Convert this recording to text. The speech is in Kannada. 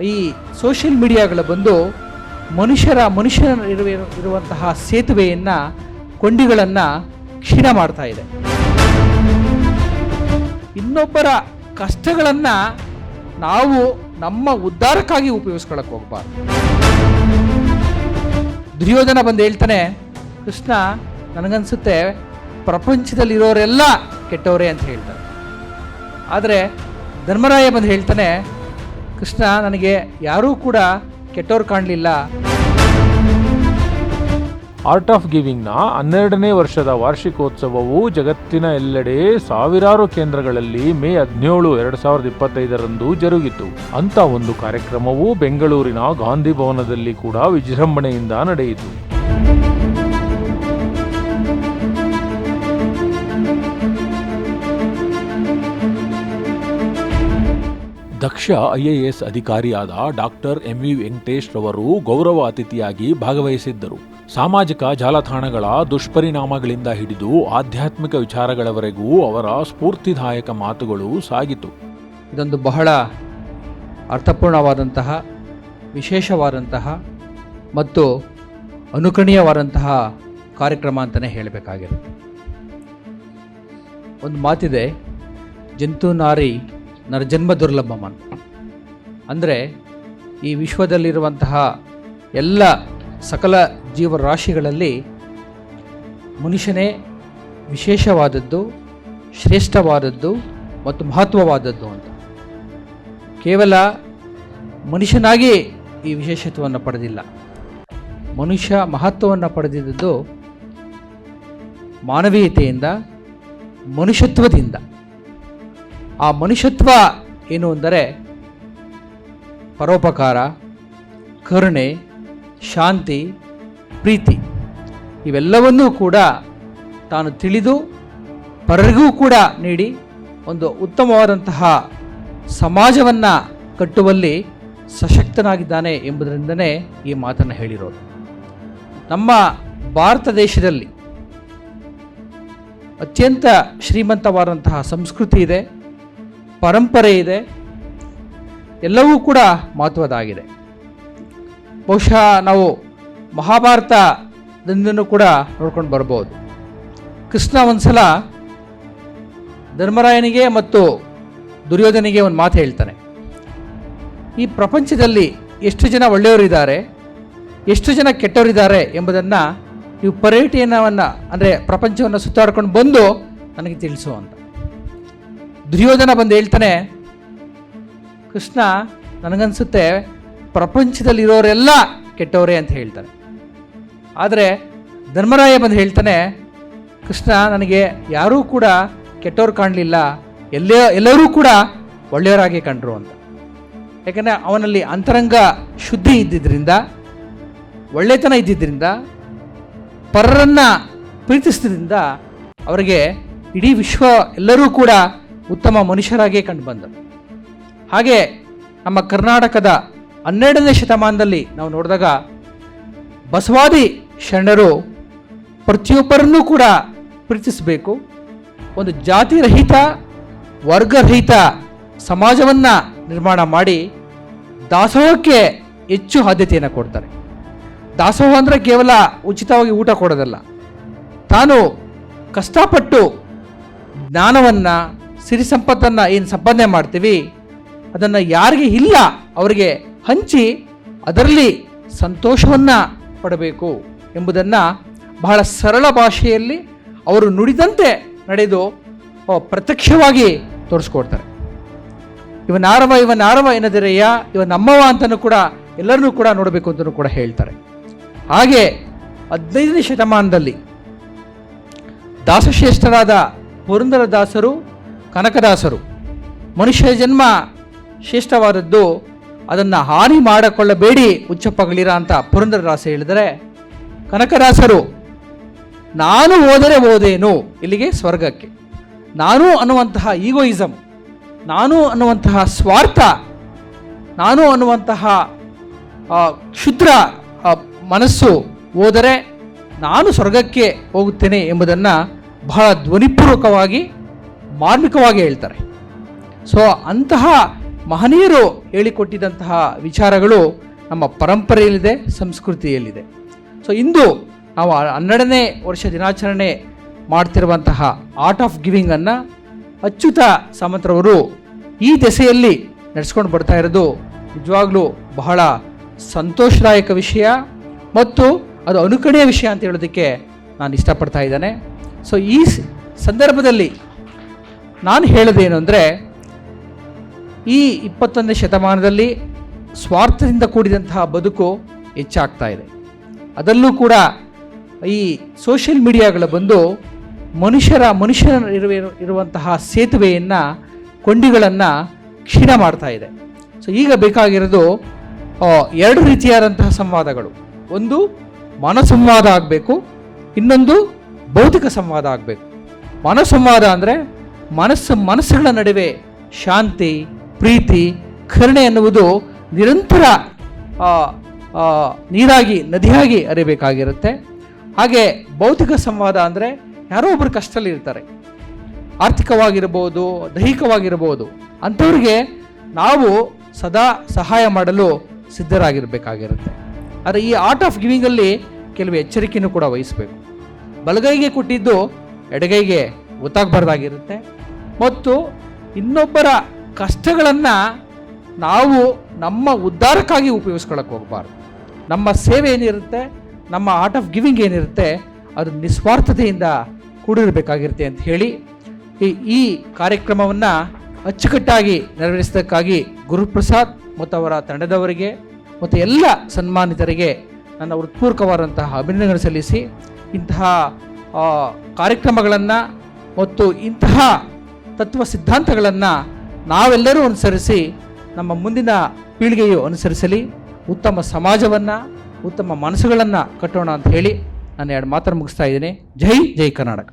ಈ ಸೋಷಿಯಲ್ ಮೀಡಿಯಾಗಳು ಬಂದು ಮನುಷ್ಯರ ಮನುಷ್ಯರ ಇರುವ ಇರುವಂತಹ ಸೇತುವೆಯನ್ನು, ಕೊಂಡಿಗಳನ್ನು ಕ್ಷೀಣ ಮಾಡ್ತಾ ಇದೆ. ಇನ್ನೊಬ್ಬರ ಕಷ್ಟಗಳನ್ನು ನಾವು ನಮ್ಮ ಉದ್ಧಾರಕ್ಕಾಗಿ ಉಪಯೋಗಿಸ್ಕೊಳಕ್ಕೆ ಹೋಗ್ಬಾರ್ದು. ದುರ್ಯೋಧನ ಬಂದು ಹೇಳ್ತಾನೆ, ಕೃಷ್ಣ, ನನಗನ್ಸುತ್ತೆ ಪ್ರಪಂಚದಲ್ಲಿರೋರೆಲ್ಲ ಕೆಟ್ಟವರೇ ಅಂತ ಹೇಳ್ತಾರೆ. ಆದರೆ ಧರ್ಮರಾಯ ಬಂದು ಹೇಳ್ತಾನೆ ಕೃಷ್ಣ ನನಗೆ ಯಾರೂ ಕೂಡ ಕೆಟ್ಟವ್ರು ಕಾಣಲಿಲ್ಲ. ಆರ್ಟ್ ಆಫ್ ಗಿವಿಂಗ್ನ ಹನ್ನೆರಡನೇ ವರ್ಷದ ವಾರ್ಷಿಕೋತ್ಸವವು ಜಗತ್ತಿನ ಎಲ್ಲೆಡೆ ಸಾವಿರಾರು ಕೇಂದ್ರಗಳಲ್ಲಿ ಮೇ ಹದಿನೇಳು, ಎರಡು ಸಾವಿರದ ಇಪ್ಪತ್ತೈದರಂದು ಜರುಗಿತು. ಅಂತ ಒಂದು ಕಾರ್ಯಕ್ರಮವು ಬೆಂಗಳೂರಿನ ಗಾಂಧಿ ಭವನದಲ್ಲಿ ಕೂಡ ವಿಜೃಂಭಣೆಯಿಂದ ನಡೆಯಿತು. ದಕ್ಷ ಐಎಎಸ್ ಅಧಿಕಾರಿಯಾದ ಡಾಕ್ಟರ್ ಎಂ ವಿ ವೆಂಕಟೇಶ್ ರವರು ಗೌರವ ಅತಿಥಿಯಾಗಿ ಭಾಗವಹಿಸಿದ್ದರು. ಸಾಮಾಜಿಕ ಜಾಲತಾಣಗಳ ದುಷ್ಪರಿಣಾಮಗಳಿಂದ ಹಿಡಿದು ಆಧ್ಯಾತ್ಮಿಕ ವಿಚಾರಗಳವರೆಗೂ ಅವರ ಸ್ಫೂರ್ತಿದಾಯಕ ಮಾತುಗಳು ಸಾಗಿತು. ಇದೊಂದು ಬಹಳ ಅರ್ಥಪೂರ್ಣವಾದಂತಹ, ವಿಶೇಷವಾದಂತಹ ಮತ್ತು ಅನುಕರಣೀಯವಾದಂತಹ ಕಾರ್ಯಕ್ರಮ ಅಂತಲೇ ಹೇಳಬೇಕಾಗಿರುತ್ತೆ ಒಂದು ಮಾತಿದೆ, ಜಂತು ನಾರಿ ನರಜನ್ಮ ದುರ್ಲಭಮನ್. ಅಂದರೆ ಈ ವಿಶ್ವದಲ್ಲಿರುವಂತಹ ಎಲ್ಲ ಸಕಲ ಜೀವರಾಶಿಗಳಲ್ಲಿ ಮನುಷ್ಯನೇ ವಿಶೇಷವಾದದ್ದು, ಶ್ರೇಷ್ಠವಾದದ್ದು ಮತ್ತು ಮಹತ್ವವಾದದ್ದು ಅಂತ. ಕೇವಲ ಮನುಷ್ಯನಾಗಿ ಈ ವಿಶೇಷತ್ವವನ್ನು ಪಡೆದಿಲ್ಲ. ಮನುಷ್ಯ ಮಹತ್ವವನ್ನು ಪಡೆದಿದ್ದು ಮಾನವೀಯತೆಯಿಂದ, ಮನುಷ್ಯತ್ವದಿಂದ. ಆ ಮನುಷ್ಯತ್ವ ಏನು ಅಂದರೆ ಪರೋಪಕಾರ, ಕರುಣೆ, ಶಾಂತಿ, ಪ್ರೀತಿ. ಇವೆಲ್ಲವನ್ನೂ ಕೂಡ ತಾನು ತಿಳಿದು ಪರರಿಗೂ ಕೂಡ ನೀಡಿ ಒಂದು ಉತ್ತಮವಾದಂತಹ ಸಮಾಜವನ್ನು ಕಟ್ಟುವಲ್ಲಿ ಸಶಕ್ತನಾಗಿದ್ದಾನೆ ಎಂಬುದರಿಂದನೇ ಈ ಮಾತನ್ನು ಹೇಳಿರೋದು. ನಮ್ಮ ಭಾರತ ದೇಶದಲ್ಲಿ ಅತ್ಯಂತ ಶ್ರೀಮಂತವಾದಂತಹ ಸಂಸ್ಕೃತಿ ಇದೆ. ಪರಂಪರೆ ಇದೆ. ಎಲ್ಲವೂ ಕೂಡ ಮಹತ್ವದಾಗಿದೆ ಬಹುಶಃ ನಾವು ಮಹಾಭಾರತದಿಂದನೂ ಕೂಡ ನೋಡ್ಕೊಂಡು ಬರ್ಬೋದು. ಕೃಷ್ಣ ಒಂದ್ಸಲ ಧರ್ಮರಾಯನಿಗೆ ಮತ್ತು ದುರ್ಯೋಧನಿಗೆ ಒಂದು ಮಾತು ಹೇಳ್ತಾನೆ. ಈ ಪ್ರಪಂಚದಲ್ಲಿ ಎಷ್ಟು ಜನ ಒಳ್ಳೆಯವರಿದ್ದಾರೆ, ಎಷ್ಟು ಜನ ಕೆಟ್ಟವರಿದ್ದಾರೆ ಎಂಬುದನ್ನು ನೀವು ಪರ್ಯಟನವನ್ನು ಅಂದರೆ ಪ್ರಪಂಚವನ್ನು ಸುತ್ತಾಡ್ಕೊಂಡು ಬಂದು ನನಗೆ ತಿಳಿಸು ಅಂತ. ದುರ್ಯೋಧನ ಬಂದು ಹೇಳ್ತಾನೆ, ಕೃಷ್ಣ, ನನಗನ್ಸುತ್ತೆ ಪ್ರಪಂಚದಲ್ಲಿರೋರೆಲ್ಲ ಕೆಟ್ಟವರೇ ಅಂತ ಹೇಳ್ತಾನೆ ಆದರೆ ಧರ್ಮರಾಯ ಬಂದು ಹೇಳ್ತಾನೆ, ಕೃಷ್ಣ, ನನಗೆ ಯಾರೂ ಕೂಡ ಕೆಟ್ಟವ್ರು ಕಾಣಲಿಲ್ಲ, ಎಲ್ಲೇ, ಎಲ್ಲರೂ ಕೂಡ ಒಳ್ಳೆಯವರಾಗಿ ಕಂಡರು ಅಂತ. ಯಾಕಂದರೆ ಅವನಲ್ಲಿ ಅಂತರಂಗ ಶುದ್ಧಿ ಇದ್ದಿದ್ದರಿಂದ ಒಳ್ಳೆತನ ಇದ್ದಿದ್ದರಿಂದ ಪರರನ್ನು ಪ್ರೀತಿಸಿದ್ರಿಂದ ಅವರಿಗೆ ಇಡೀ ವಿಶ್ವ ಎಲ್ಲರೂ ಕೂಡ ಉತ್ತಮ ಮನುಷ್ಯರಾಗಿಯೇ ಕಂಡು ಬಂದರು. ಹಾಗೆ ನಮ್ಮ ಕರ್ನಾಟಕದ ಹನ್ನೆರಡನೇ ಶತಮಾನದಲ್ಲಿ ನಾವು ನೋಡಿದಾಗ ಬಸವಾದಿ ಶರಣರು ಪ್ರತಿಯೊಬ್ಬರನ್ನೂ ಕೂಡ ಪ್ರೀತಿಸಬೇಕು. ಒಂದು ಜಾತಿರಹಿತ, ವರ್ಗರಹಿತ ಸಮಾಜವನ್ನು ನಿರ್ಮಾಣ ಮಾಡಿ ದಾಸೋಹಕ್ಕೆ ಹೆಚ್ಚು ಆದ್ಯತೆಯನ್ನು ಕೊಡ್ತಾರೆ. ದಾಸೋಹ ಅಂದರೆ ಕೇವಲ ಉಚಿತವಾಗಿ ಊಟ ಕೊಡೋದಲ್ಲ. ತಾನು ಕಷ್ಟಪಟ್ಟು ಜ್ಞಾನವನ್ನು ಸಿರಿ ಸಂಪತ್ತನ್ನು ಏನು ಸಂಪಾದನೆ ಮಾಡ್ತೀವಿ, ಅದನ್ನು ಯಾರಿಗೆ ಇಲ್ಲ, ಅವರಿಗೆ ಹಂಚಿ ಅದರಲ್ಲಿ ಸಂತೋಷವನ್ನು ಪಡಬೇಕು ಎಂಬುದನ್ನು ಬಹಳ ಸರಳ ಭಾಷೆಯಲ್ಲಿ ಅವರು ನುಡಿದಂತೆ ನಡೆದು ಪ್ರತ್ಯಕ್ಷವಾಗಿ ತೋರಿಸ್ಕೊಡ್ತಾರೆ. ಇವನಾರವ ಇವನಾರವ ಏನದಿರಯ್ಯ ಇವನಮ್ಮವ ಅಂತಲೂ ಕೂಡ ಎಲ್ಲರನ್ನೂ ಕೂಡ ನೋಡಬೇಕು ಅಂತಲೂ ಕೂಡ ಹೇಳ್ತಾರೆ. ಹಾಗೆ ಹದಿನೈದನೇ ಶತಮಾನದಲ್ಲಿ ದಾಸಶ್ರೇಷ್ಠರಾದ ಪುರಂದರದಾಸರು ಕನಕದಾಸರು. ಮನುಷ್ಯ ಜನ್ಮ ಶ್ರೇಷ್ಠವಾದದ್ದು. ಅದನ್ನು ಹಾನಿ ಮಾಡಿಕೊಳ್ಳಬೇಡಿ ಉಚ್ಚಪ್ಪಗಳಿರ ಅಂತ ಪುರಂದರದಾಸ ಹೇಳಿದರೆ, ಕನಕದಾಸರು, ನಾನು ಓದರೆ ಓದೇನು ಇಲ್ಲಿಗೆ ಸ್ವರ್ಗಕ್ಕೆ. ನಾನು ಅನ್ನುವಂತಹ ಈಗೋಯಿಸಮ್ ನಾನು ಅನ್ನುವಂತಹ ಸ್ವಾರ್ಥ, ನಾನು ಅನ್ನುವಂತಹ ಕ್ಷುದ್ರ ಮನಸ್ಸು ಹೋದರೆ ನಾನು ಸ್ವರ್ಗಕ್ಕೆ ಹೋಗುತ್ತೇನೆ ಎಂಬುದನ್ನು ಬಹಳ ಧ್ವನಿಪೂರ್ವಕವಾಗಿ ಮಾರ್ಮಿಕವಾಗಿ ಹೇಳ್ತಾರೆ. ಸೊ ಅಂತಹ ಮಹನೀಯರು ಹೇಳಿಕೊಟ್ಟಿದಂತಹ ವಿಚಾರಗಳು ನಮ್ಮ ಪರಂಪರೆಯಲ್ಲಿದೆ, ಸಂಸ್ಕೃತಿಯಲ್ಲಿದೆ. ಸೊ ಇಂದು ನಾವು ಹನ್ನೆರಡನೇ ವರ್ಷ ದಿನಾಚರಣೆ ಮಾಡ್ತಿರುವಂತಹ ಆರ್ಟ್ ಆಫ್ ಗಿವಿಂಗನ್ನು ಅಚ್ಯುತ ಸಾಮಂತ್ರವರು ಈ ದೆಸೆಯಲ್ಲಿ ನಡೆಸ್ಕೊಂಡು ಬರ್ತಾ ಇರೋದು ನಿಜವಾಗ್ಲೂ ಬಹಳ ಸಂತೋಷದಾಯಕ ವಿಷಯ ಮತ್ತು ಅದು ಅನುಕರಣೀಯ ವಿಷಯ ಅಂತ ಹೇಳೋದಕ್ಕೆ ನಾನು ಇಷ್ಟಪಡ್ತಾ ಇದ್ದೇನೆ. ಸೊ ಈ ಸಂದರ್ಭದಲ್ಲಿ ನಾನು ಹೇಳೋದೇನು ಅಂದರೆ, ಈ ಇಪ್ಪತ್ತೊಂದನೇ ಶತಮಾನದಲ್ಲಿ ಸ್ವಾರ್ಥದಿಂದ ಕೂಡಿದಂತಹ ಬದುಕು ಹೆಚ್ಚಾಗ್ತಾ ಇದೆ. ಅದರಲ್ಲೂ ಕೂಡ ಈ ಸೋಷಿಯಲ್ ಮೀಡಿಯಾಗಳು ಬಂದು ಮನುಷ್ಯರ ಮನುಷ್ಯರ ಇರುವ, ಇರುವಂತಹ ಸೇತುವೆಯನ್ನು, ಕೊಂಡಿಗಳನ್ನು ಕ್ಷೀಣ ಮಾಡ್ತಾ ಇದೆ. ಸೊ ಈಗ ಬೇಕಾಗಿರೋದು ಎರಡು ರೀತಿಯಾದಂತಹ ಸಂವಾದಗಳು. ಒಂದು ಮನಸಂವಾದ ಆಗಬೇಕು, ಇನ್ನೊಂದು ಭೌತಿಕ ಸಂವಾದ ಆಗಬೇಕು. ಮನಸಂವಾದ ಅಂದರೆ ಮನಸ್ಸು ಮನಸ್ಸುಗಳ ನಡುವೆ ಶಾಂತಿ, ಪ್ರೀತಿ, ಕರುಣೆ ಎನ್ನುವುದು ನಿರಂತರ ನೀರಾಗಿ, ನದಿಯಾಗಿ ಅರಿಬೇಕಾಗಿರುತ್ತೆ ಹಾಗೆ ಭೌತಿಕ ಸಂವಾದ ಅಂದರೆ ಯಾರೋ ಒಬ್ಬರು ಕಷ್ಟದಲ್ಲಿ ಇರ್ತಾರೆ. ಆರ್ಥಿಕವಾಗಿರ್ಬೋದು, ದೈಹಿಕವಾಗಿರ್ಬೋದು, ಅಂಥವ್ರಿಗೆ ನಾವು ಸದಾ ಸಹಾಯ ಮಾಡಲು ಸಿದ್ಧರಾಗಿರಬೇಕಾಗಿರುತ್ತೆ. ಆದರೆ ಈ ಆರ್ಟ್ ಆಫ್ ಗಿವಿಂಗಲ್ಲಿ ಕೆಲವು ಎಚ್ಚರಿಕೆಯೂ ಕೂಡ ವಹಿಸಬೇಕು. ಬಲಗೈಗೆ ಕೊಟ್ಟಿದ್ದು ಎಡಗೈಗೆ ಗೊತ್ತಾಗಬಾರ್ದಾಗಿರುತ್ತೆ. ಮತ್ತು ಇನ್ನೊಬ್ಬರ ಕಷ್ಟಗಳನ್ನು ನಾವು ನಮ್ಮ ಉದ್ಧಾರಕ್ಕಾಗಿ ಉಪಯೋಗಿಸ್ಕೊಳಕ್ಕೆ ಹೋಗಬಾರ್ದು. ನಮ್ಮ ಸೇವೆ ಏನಿರುತ್ತೆ, ನಮ್ಮ ಆರ್ಟ್ ಆಫ್ ಗಿವಿಂಗ್ ಏನಿರುತ್ತೆ, ಅದು ನಿಸ್ವಾರ್ಥತೆಯಿಂದ ಕೂಡಿರಬೇಕಾಗಿರುತ್ತೆ ಅಂತ ಹೇಳಿ ಈ ಕಾರ್ಯಕ್ರಮವನ್ನು ಅಚ್ಚುಕಟ್ಟಾಗಿ ನೆರವೇರಿಸೋದಕ್ಕಾಗಿ ಗುರುಪ್ರಸಾದ್ ಮತ್ತು ಅವರ ತಂಡದವರಿಗೆ ಮತ್ತು ಎಲ್ಲ ಸನ್ಮಾನಿತರಿಗೆ ನನ್ನ ಹೃತ್ಪೂರ್ವಕವಾದಂತಹ ಅಭಿನಂದನೆ ಸಲ್ಲಿಸಿ ಇಂತಹ ಕಾರ್ಯಕ್ರಮಗಳನ್ನು ಮತ್ತು ಇಂತಹ ತತ್ವ ಸಿದ್ಧಾಂತಗಳನ್ನು ನಾವೆಲ್ಲರೂ ಅನುಸರಿಸಿ ನಮ್ಮ ಮುಂದಿನ ಪೀಳಿಗೆಯು ಅನುಸರಿಸಲಿ. ಉತ್ತಮ ಸಮಾಜವನ್ನು, ಉತ್ತಮ ಮನಸ್ಸುಗಳನ್ನು ಕಟ್ಟೋಣ ಅಂತ ಹೇಳಿ ನಾನು ಎರಡು ಮಾತನ್ನು ಮುಗಿಸ್ತಾ ಇದ್ದೀನಿ. ಜೈ ಜೈ ಕರ್ನಾಟಕ.